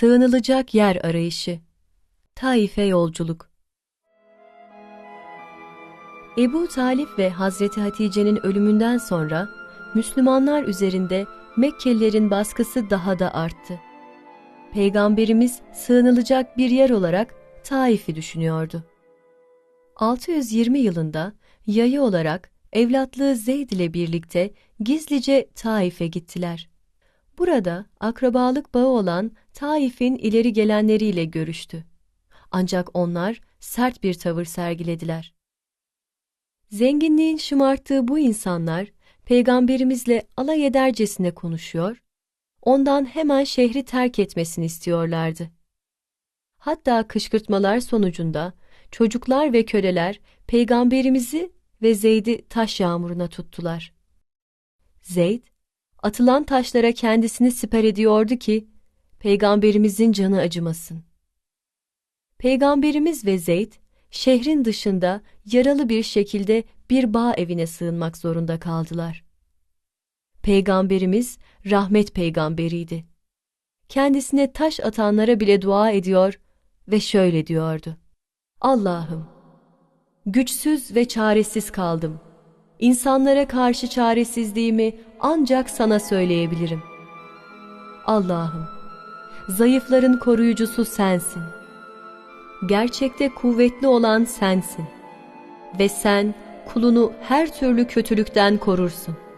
Sığınılacak yer arayışı. Taif'e yolculuk. Ebu Talip ve Hazreti Hatice'nin ölümünden sonra Müslümanlar üzerinde Mekkelilerin baskısı daha da arttı. Peygamberimiz sığınılacak bir yer olarak Taif'i düşünüyordu. 620 yılında yayı olarak evlatlığı Zeyd ile birlikte gizlice Taif'e gittiler. Burada akrabalık bağı olan Taif'in ileri gelenleriyle görüştü. Ancak onlar sert bir tavır sergilediler. Zenginliğin şımarttığı bu insanlar peygamberimizle alay edercesine konuşuyor, ondan hemen şehri terk etmesini istiyorlardı. Hatta kışkırtmalar sonucunda çocuklar ve köleler peygamberimizi ve Zeyd'i taş yağmuruna tuttular. Zeyd, atılan taşlara kendisini siper ediyordu ki, peygamberimizin canı acımasın. Peygamberimiz ve Zeyd, şehrin dışında yaralı bir şekilde bir bağ evine sığınmak zorunda kaldılar. Peygamberimiz rahmet peygamberiydi. Kendisine taş atanlara bile dua ediyor ve şöyle diyordu. Allah'ım, güçsüz ve çaresiz kaldım. İnsanlara karşı çaresizliğimi ancak sana söyleyebilirim. Allah'ım, zayıfların koruyucusu sensin. Gerçekte kuvvetli olan sensin. Ve sen kulunu her türlü kötülükten korursun.''